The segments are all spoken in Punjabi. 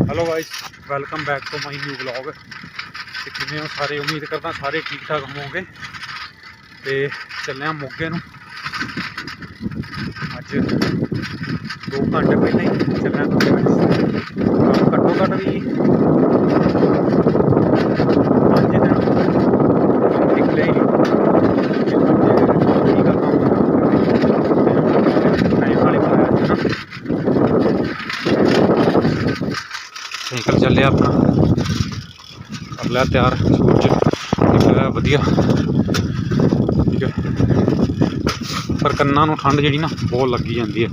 Hello guys welcome back to my new vlog ਤੇ ਕਿਵੇਂ ਹੋ ਸਾਰੇ? ਉਮੀਦ ਕਰਦਾ ਸਾਰੇ ਠੀਕ ਠਾਕ ਹੋਵੋਗੇ। ਤੇ ਚੱਲੇ ਆ ਮੋਗੇ ਨੂੰ। ਅੱਜ 2 ਘੰਟੇ ਪਹਿਲਾਂ ਹੀ ਚੱਲਿਆ ਤੋਂ ਘੱਟੋ ਘੱਟ ਵੀ ਪੰਜ ਦਿਨ ਨਿਕਲੇ ਹੀ ਨਹੀਂ ਕੀ ਕਰਨਾ ਟਾਈਮ ਵਾਲੇ ਪਾਇਆ ਸੀ ਨਾ ਸਾਈਕਲ ਆਪਣਾ। ਕਰ ਲਿਆ ਤਿਆਰ ਸੂਰਜ। ਨਿਕਲਿਆ ਵਧੀਆ। ਠੀਕ ਹੈ ਪਰ ਕੰਨਾਂ ਨੂੰ ਠੰਡ ਜਿਹੜੀ ਨਾ, ਬਹੁਤ ਲੱਗੀ ਜਾਂਦੀ ਹੈ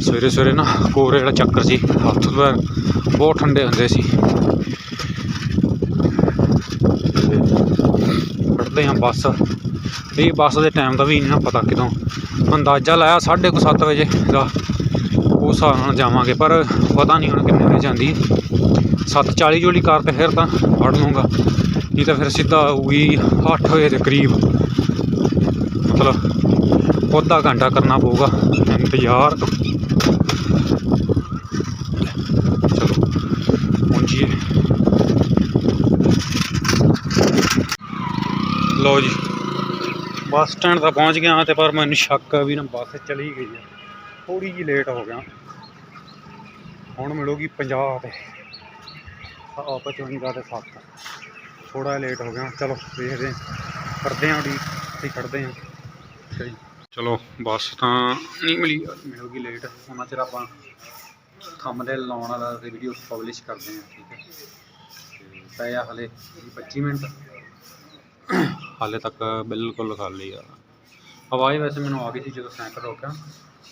ਸਵੇਰੇ ਸਵੇਰੇ ਨਾ, ਕੋਰੇ ਜਿਹੜਾ ਚੱਕਰ ਸੀ। ਹੱਥ ਪੈਰ ਬਹੁਤ ਠੰਡੇ ਹੁੰਦੇ ਸੀ। ਫੜਦੇ ਹਾਂ ਬੱਸ। ਇਹ ਬੱਸ ਦੇ ਟਾਈਮ ਦਾ ਵੀ ਨਹੀਂ ਨਾ ਪਤਾ ਕਿਦੋਂ। ਅੰਦਾਜ਼ਾ ਲਾਇਆ 7:30 ਵਜੇ ਦਾ। ਉਸ ਹਿਸਾਬ ਨਾਲ ਜਾਵਾਂਗੇ, ਪਰ ਪਤਾ ਨਹੀਂ ਹੁਣ ਕਿੰਨੇ ਵਜੇ ਜਾਂਦੀ 7:40 ਜੋਲੀ ਕਾਰ ਤੇ ਫਿਰ ਤਾਂ ਫੜ ਲੂੰਗਾ ਨਹੀਂ ਤਾਂ ਫਿਰ ਸਿੱਧਾ ਹੋਊਗੀ 8 ਵਜੇ ਦੇ ਕਰੀਬ। ਮਤਲਬ ਅੱਧਾ ਘੰਟਾ ਕਰਨਾ ਪਊਗਾ, ਇੰਤਜ਼ਾਰ ਚਲੋ, ਪਹੁੰਚੀਏ। ਲਓ ਜੀ, ਬੱਸ ਸਟੈਂਡ ਤਾਂ ਪਹੁੰਚ ਗਿਆ ਤੇ ਪਰ ਮੈਨੂੰ ਸ਼ੱਕ ਆ ਵੀ ਨਾ ਬੱਸ ਚਲੀ ਗਈ ਹੈ ਥੋੜੀ ਜਿਹੀ ਲੇਟ ਹੋ ਗਿਆ। ਹੁਣ ਮਿਲੂਗੀ 50 ਤੇ। ਆ 55 ਤੇ 7 ਥੋੜਾ ਲੇਟ ਹੋ ਗਿਆ। ਚਲੋ, ਦੇਖਦੇ ਹਾਂ। ਕਰਦੇ ਹਾਂ ਉਡੀਕ। ਤੇ ਖੜਦੇ ਹਾਂ। ਅੱਛਾ ਜੀ। ਚਲੋ, ਬੱਸ ਤਾਂ ਨਹੀਂ ਮਿਲੀ। ਮਿਲ ਗਈ ਲੇਟ ਉਹਨਾਂ ਚਿਰ ਆਪਾਂ ਥੰਬਨੇਲ ਲਾਉਣ ਵਾਲਾ ਤੇ ਵੀਡੀਓ ਪਬਲਿਸ਼ ਕਰਦੇ ਹਾਂ, ਠੀਕ ਹੈ। ਤੇ ਪਏ ਆ ਹਲੇ 25 ਮਿੰਟ। ਹਾਲੇ ਤੱਕ ਬਿਲਕੁਲ ਖਾਲੀ ਆ। ਆਵਾਜ਼ ਵੈਸੇ ਮੈਨੂੰ ਆ ਗਈ ਸੀ ਜਦੋਂ ਸਾਈਕਲ ਰੋਕਿਆ।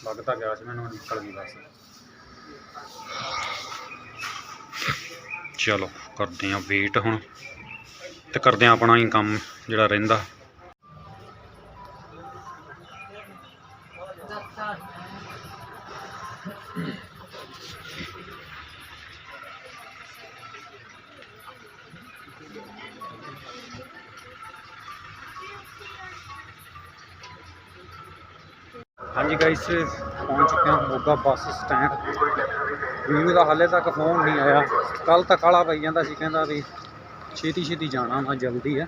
ਲੱਗਦਾ ਗਿਆ ਸੀ, ਮੈਨੂੰ ਨਿਕਲ ਗਈ ਬਸ। ਚਲੋ, ਕਰਦੇ ਆਂ ਵੇਟ ਹੁਣ ਤੇ ਕਰਦੇ ਆਂ ਆਪਣਾ ਹੀ ਕੰਮ ਜਿਹੜਾ ਰਹਿੰਦਾ। ਹਾਂਜੀ ਗਾਇਸ ਪਹੁੰਚ ਚੁੱਕੇ ਹਾਂ ਮੋਗਾ ਬੱਸ ਸਟੈਂਡ। ਵੀਰੂ ਦਾ ਹਾਲੇ ਤੱਕ ਫੋਨ ਨਹੀਂ ਆਇਆ। ਕੱਲ ਤੱਕ ਕਾਲਾ ਪਈ ਜਾਂਦਾ ਸੀ, ਕਹਿੰਦਾ ਵੀ ਛੇਤੀ ਛੇਤੀ ਜਾਣਾ ਮੈਂ ਜਲਦੀ ਹੈ।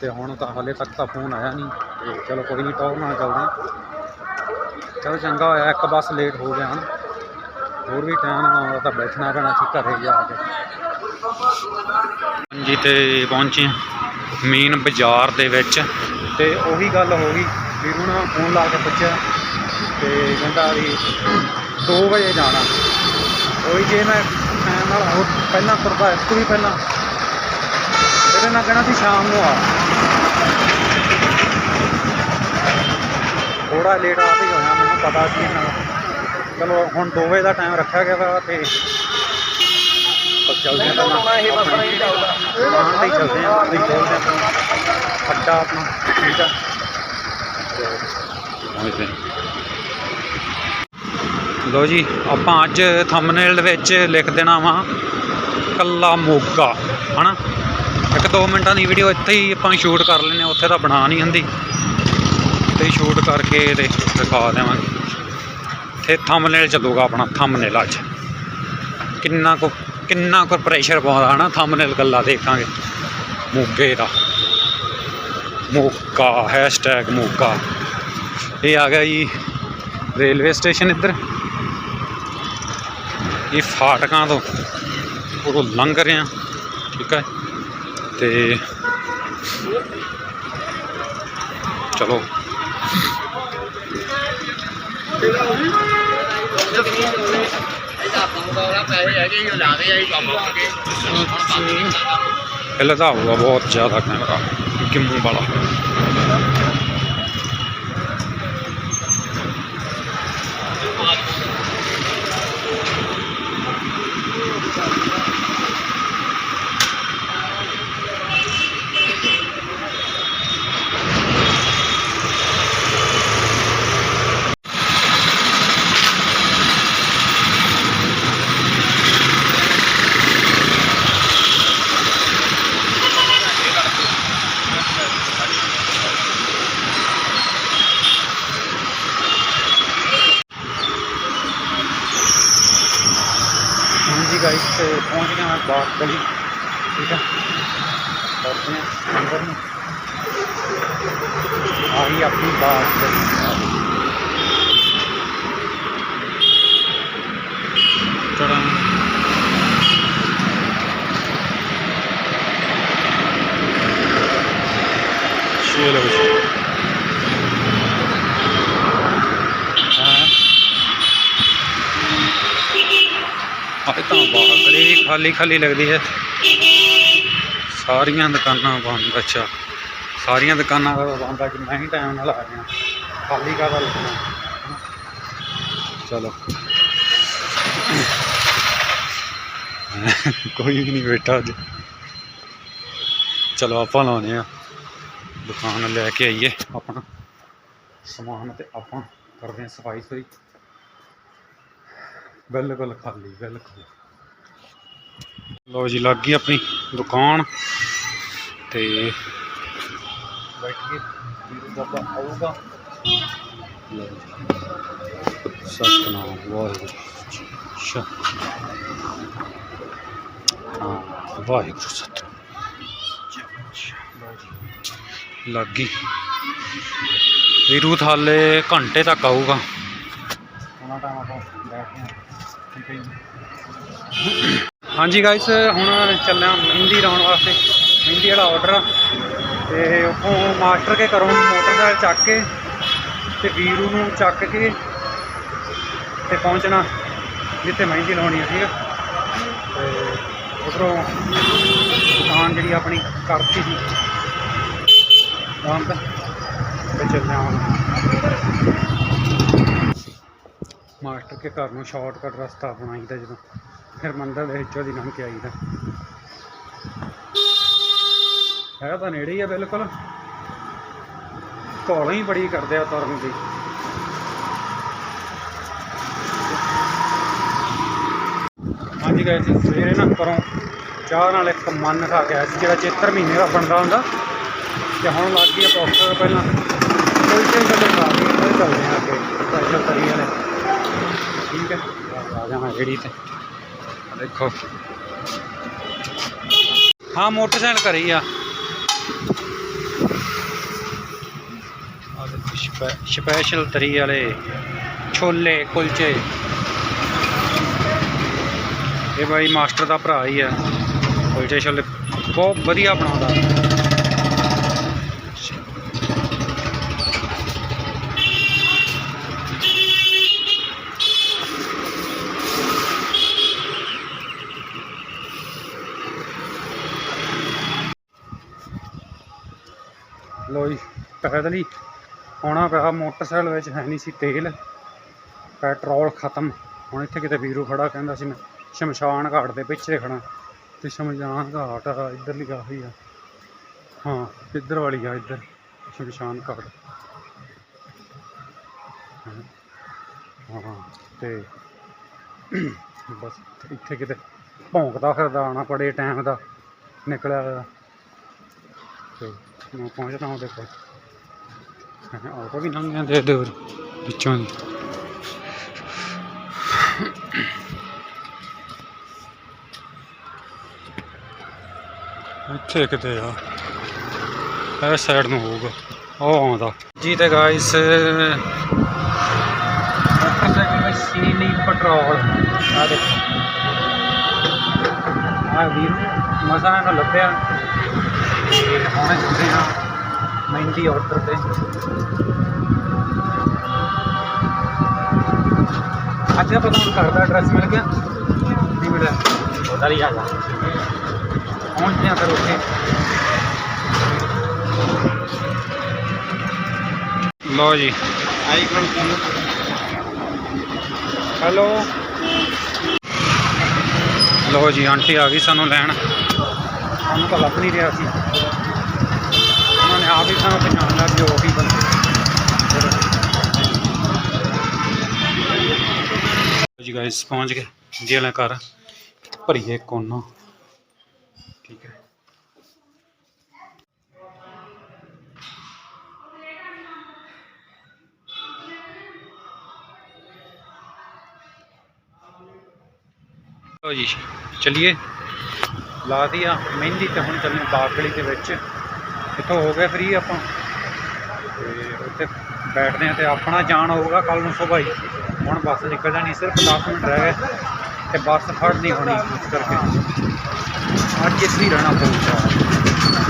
ਤੇ ਹੁਣ ਤਾਂ ਹਾਲੇ ਤੱਕ ਤਾਂ ਫੋਨ ਆਇਆ ਨਹੀਂ। ਤੇ ਚਲੋ ਕੋਈ ਨਹੀਂ ਟੌਰ ਨਾਲ ਚੱਲਦੇ ਹਾਂ। ਚਲੋ ਚੰਗਾ ਹੋਇਆ, ਇੱਕ ਬੱਸ ਲੇਟ ਹੋ ਗਿਆ ਹੁਣ। ਹੋਰ ਵੀ ਟਾਈਮ ਨਾਲ ਆਉਂਦਾ ਤਾਂ ਬੈਠਣਾ ਪੈਣਾ ਸੀ, ਘਰੇ ਜਾ ਕੇ। ਹਾਂਜੀ, ਤੇ ਪਹੁੰਚੇ ਮੇਨ ਬਾਜ਼ਾਰ ਦੇ ਵਿੱਚ। ਤੇ ਉਹੀ ਗੱਲ ਹੋ ਗਈ ਵੀਰੂ ਨੇ ਫੋਨ ਲਾ ਕੇ ਪੁੱਛਿਆ ਤੇ ਕਹਿੰਦਾ ਵੀ 2 ਵਜੇ ਜਾਣਾ। ਉਹੀ ਜੇ ਮੈਂ ਟਾਈਮ ਨਾਲ ਹੋਰ ਪਹਿਲਾਂ ਤੁਰਦਾ ਇਸ ਤੋਂ ਵੀ ਪਹਿਲਾਂ। ਇਹਦੇ ਨਾਲ ਕਹਿਣਾ ਸੀ ਸ਼ਾਮ ਨੂੰ ਆ। ਥੋੜਾ ਲੇਟ ਆ ਹੀ ਹੋਇਆ ਮੈਨੂੰ ਪਤਾ ਸੀ ਨਾ। ਚਲੋ ਹੁਣ 2 ਵਜੇ ਦਾ ਟਾਈਮ ਰੱਖਿਆ ਗਿਆ ਵਾ ਤੇ ਚੱਲਦੇ ਹਾਂ ਪਹਿਲਾਂ ਇਹ ਬਸ ਨਹੀਂ ਚੱਲਦਾ ਹੀ ਚੱਲਦੇ ਹਾਂ ਤੇ ਖੋਲਦੇ ਹਾਂ ਅੱਡਾ ਆਪਣਾ ਠੀਕ ਆ। ਲੋ ਜੀ, ਆਪਾਂ ਅੱਜ ਥੰਬਨੇਲ ਵਿੱਚ ਲਿਖ ਦੇਣਾ ਵਾ ਕੱਲਾ ਮੋਗਾ, ਹਨਾ? ਇੱਕ ਦੋ ਮਿੰਟਾਂ ਦੀ ਵੀਡੀਓ ਇੱਥੇ ਹੀ ਆਪਾਂ ਸ਼ੂਟ ਕਰ ਲੈਨੇ ਉੱਥੇ ਤਾਂ ਬਣਾ ਨਹੀਂ ਹੁੰਦੀ। ਤੇ ਸ਼ੂਟ ਕਰਕੇ ਤੇ ਦਿਖਾ ਦੇਵਾਂਗੇ। ਤੇ ਥੰਬਨੇਲ ਚੱਲੂਗਾ ਆਪਣਾ ਥੰਬਨੇਲ ਅੱਜ। ਕਿੰਨਾ ਕੁ ਕਿੰਨਾ ਕੁ ਪ੍ਰੈਸ਼ਰ ਪਾਉਂਦਾ, ਹਨਾ? ਥੰਬਨੇਲ ਕੱਲਾ ਦੇਖਾਂਗੇ। ਮੋਗੇ ਦਾ। ਮੋਗਾ ਹੈਸ਼ਟੈਗ ਮੋਗਾ। ਇਹ ਆ ਗਿਆ ਜੀ, ਰੇਲਵੇ ਸਟੇਸ਼ਨ ਇੱਧਰ। ਇਹ ਫਾਟਕਾਂ ਤੋਂ ਉਹ ਲੰਘ ਰਹੇ ਆ ਠੀਕ ਹੈ? ਤੇ ਚਲੋ। ਇਹਦਾ ਕੰਮ ਹੋਊਗਾ ਬਹੁਤ ਜ਼ਿਆਦਾ ਕੈਮਰਾ, ਕਿਉਂਕਿ ਮੂੰਹ ਵਾਲਾ। ਪਹੁੰਚ ਗਏ ਗਲੀ ਠੀਕ ਹੈ ਕਰਦੇ ਹਾਂ ਅੰਦਰ ਨੂੰ। ਆਹੀ ਆਪਣੀ ਬਾਤ ਗਲੀ ਚੜਾਂ ਚਲੋ ਜੀ ਆਹ ਤਾਂ ਬਾਗੜੀ ਵੀ ਖਾਲੀ ਖਾਲੀ ਲੱਗਦੀ ਹੈ। ਸਾਰੀਆਂ ਦੁਕਾਨਾਂ ਬੰਦ, ਅੱਛਾ। ਸਾਰੀਆਂ ਦੁਕਾਨਾਂ ਦਾ ਬੰਦ ਅੱਜ ਮੈਂ ਹੀ ਟਾਈਮ ਨਾਲ ਆ ਗਿਆ। ਖਾਲੀ ਕਾਹਦਾ ਲੱਗਣਾ? ਚਲੋ। ਕੋਈ ਵੀ ਨਹੀਂ ਬੈਠਾ ਅੱਜ। ਚਲੋ, ਆਪਾਂ ਲਾਉਨੇ ਆ ਦੁਕਾਨ ਲੈ ਕੇ ਆਈਏ ਆਪਣਾ। ਸਮਾਨ ਤੇ ਆਪਾਂ ਕਰਦੇ ਹਾਂ ਸਫ਼ਾਈ ਸਫ਼ਾਈ ਬਿਲਕੁਲ ਖਾਲੀ ਬਿਲਕੁਲ। ਲੋ ਜੀ ਲੱਗ ਗਈ ਆਪਣੀ ਦੁਕਾਨ। ਤੇ ਬੈਠ ਕੇ ਵੀਰੂ ਬਾਬਾ ਆਊਗਾ। ਸਤਨਾਮ ਵਾਹਿਗੁਰੂ ਹਾਂ ਵਾਹਿਗੁਰੂ ਸਤਨਾਮ ਲੱਗ ਗਈ। ਵੀਰੂ ਥਾਲੇ ਘੰਟੇ ਤੱਕ ਆਊਗਾ। ਉਹਨਾਂ ਟਾਈਮ ਆਪਾਂ ਬੈਠਦੇ ਹਾਂ ਠੀਕ ਹੈ ਜੀ। ਹਾਂਜੀ ਗਾਇਸ ਹੁਣ ਚੱਲਿਆ ਮਹਿੰਦੀ ਲਾਉਣ ਵਾਸਤੇ। ਮਹਿੰਦੀ ਵਾਲਾ ਆਰਡਰ ਤੇ ਉੱਥੋਂ ਮਾਸਟਰ ਕੇ ਘਰੋਂ ਮੋਟਰਸਾਈਕਲ ਚੱਕ ਕੇ ਤੇ ਵੀਰੂ ਨੂੰ ਚੱਕ ਕੇ ਤੇ ਪਹੁੰਚਣਾ, ਜਿੱਥੇ ਮਹਿੰਦੀ ਲਾਉਣੀ ਹੈ ਠੀਕ ਹੈ ਤੇ ਉਧਰੋਂ ਦੁਕਾਨ ਜਿਹੜੀ ਆਪਣੀ ਕਰਤੀ ਸੀ। ਬੰਦ ਤੇ ਚੱਲਿਆ ਹੁਣ। ਮਾਸਟਰ ਕੇ ਘਰ ਨੂੰ ਸ਼ਾਰਟਕਟ ਰਸਤਾ ਬਣਾਈਦਾ ਜਦੋਂ, ਫਿਰ ਮੰਦਰ ਦੇ ਵਿੱਚੋਂ ਦੀ ਲੰਘ ਕੇ ਆਈਦਾ। ਹੈ ਤਾਂ ਨੇੜੇ ਹੀ ਆ ਬਿਲਕੁਲ। ਘੋਲ ਹੀ ਬੜੀ ਕਰਦੇ ਆ ਤੁਰਨ ਦੀ। ਹਾਂਜੀ ਗਏ ਸਵੇਰੇ ਨਾ ਕਰੋ ਚਾਹ ਨਾਲ ਇੱਕ ਮਨ ਖਾ ਕੇ ਆਇਆ ਸੀ, ਜਿਹੜਾ ਚੇਤਰ ਮਹੀਨੇ ਦਾ ਬਣਦਾ ਹੁੰਦਾ। ਤੇ ਹੁਣ ਲੱਗ ਗਈ ਪੋਸਟਰ ਪਹਿਲਾਂ। ਕੋਈ ਚੀਜ਼ ਕਦੇ ਖਾ ਚੱਲਦੇ ਆ ਅੱਗੇ ਸਪੈਸ਼ਲ ਤਰੀ ਵਾਲੇ ਠੀਕ ਹੈ ਆ ਤੇ। ਦੇਖੋ। ਹਾਂ, ਮੋਟਰਸਾਈਕਲ ਕਰੀ ਆ। ਸਪੈਸ਼ਲ ਤਰੀ ਵਾਲੇ ਛੋਲੇ, ਕੁਲਚੇ। ਇਹ ਬਾਈ ਮਾਸਟਰ ਦਾ ਭਰਾ ਹੀ ਆ। ਕੁਲਚੇ ਛੋਲੇ ਬਹੁਤ ਵਧੀਆ ਬਣਾਉਂਦਾ। ਲੋ ਪੈਦਲ ਹੀ ਆਉਣਾ ਪਿਆ, ਮੋਟਰਸਾਈਕਲ ਵਿੱਚ ਹੈ ਨਹੀਂ ਸੀ ਤੇਲ। ਪੈਟਰੋਲ ਖਤਮ। ਹੁਣ ਇੱਥੇ ਕਿਤੇ ਵੀਰੂ ਖੜਾ, ਕਹਿੰਦਾ ਸੀ ਮੈਂ, ਸ਼ਮਸ਼ਾਨ ਘਾਟ ਦੇ ਪਿੱਛੇ ਖੜਾ ਤੇ ਸ਼ਮਸ਼ਾਨ ਘਾਟ ਆ, ਇੱਧਰਲੀ ਕਾਫੀ ਆ। ਹਾਂ, ਇੱਧਰ ਵਾਲੀ ਆ, ਇੱਧਰ, ਸ਼ਮਸ਼ਾਨ ਘਾਟ। ਹਾਂ, ਤੇ ਬਸ ਇੱਥੇ ਕਿਤੇ ਭੌਂਕਦਾ ਫਿਰਦਾ ਆਣਾ ਬੜੇ ਟਾਈਮ ਦਾ, ਨਿਕਲਿਆ ਹੋਇਆ। ਤੇ ਮੈਂ ਪਹੁੰਚਦਾ ਉਹਦੇ ਕੋਲ। ਆਟੋ ਵੀ ਲੰਘ ਜਾਂਦੇ ਇਹਦੇ ਵਿੱਚੋਂ ਦੀ। ਇੱਥੇ ਕਿਤੇ ਆ। ਇਹ ਸਾਈਡ ਨੂੰ ਹੋਊਗਾ। ਉਹ ਆਉਂਦਾ। ਜੀ ਤੇ ਗਾਇਸ ਮੋਟਰਸਾਈਕਲ ਪੈਟਰੋਲ ਆ ਦੇਖੋ। ਆ ਵੀਰ ਮਸਾ ਨਾ ਲੱਭਿਆ। ਆ ਮਹਿੰਦੀ ਆਰਡਰ ਤੇ। ਅੱਜ ਪਤਾ ਹੁਣ ਘਰ ਦਾ ਐਡਰੈਸ ਮਿਲ ਗਿਆ। ਨਹੀਂ ਮਿਲਿਆ ਹੀ ਆ ਜਾ ਪਹੁੰਚਦੇ ਆ ਫਿਰ ਉੱਥੇ। ਲਓ ਜੀ। ਆਈ ਕੋਲ ਹੈਲੋ। ਲਓ ਜੀ ਆਂਟੀ ਆ ਗਈ ਸਾਨੂੰ ਲੈਣ। ਸਾਨੂੰ ਤਾਂ ਲੱਭ ਨਹੀਂ ਰਿਹਾ ਸੀ। ਆਪ ਹੀ ਸਾਨੂੰ ਪਛਾਣ ਲਿਆ ਵੀ ਉਹ ਜੀ ਗਾਇਸ ਪਹੁੰਚ ਗਏ, ਜੀ ਵਾਲਾ ਘਰ। ਭਰੀਏ ਕੋਨਾ। ਠੀਕ ਹੈ। ਲਓ ਜੀ, ਚਲਿਏ। ਲਾ ਦਿਆ ਮਹਿੰਦੀ ਤੇ ਹੁਣ ਚੱਲੇ ਬਾਗਲੀ ਦੇ ਵਿੱਚ। ਇੱਥੋਂ ਹੋ ਗਏ ਫ੍ਰੀ ਆਪਾਂ। ਤੇ ਉੱਥੇ ਬੈਠਦੇ ਆ ਤੇ ਆਪਣਾ ਜਾਣ ਹੋਊਗਾ ਕੱਲ ਨੂੰ ਸੁਬਾਹ ਹੀ। ਹੁਣ ਬੱਸ ਨਿਕਲ ਜਾਣੀ, ਸਿਰਫ 10 ਮਿੰਟ ਰਹਿ ਗਏ ਤੇ ਬੱਸ ਫੜ ਨਹੀਂ ਹੋਣੀ ਇਸ ਕਰਕੇ। ਅੱਜ ਇੱਥੇ ਹੀ ਰਹਿਣਾ ਪਊਗਾ।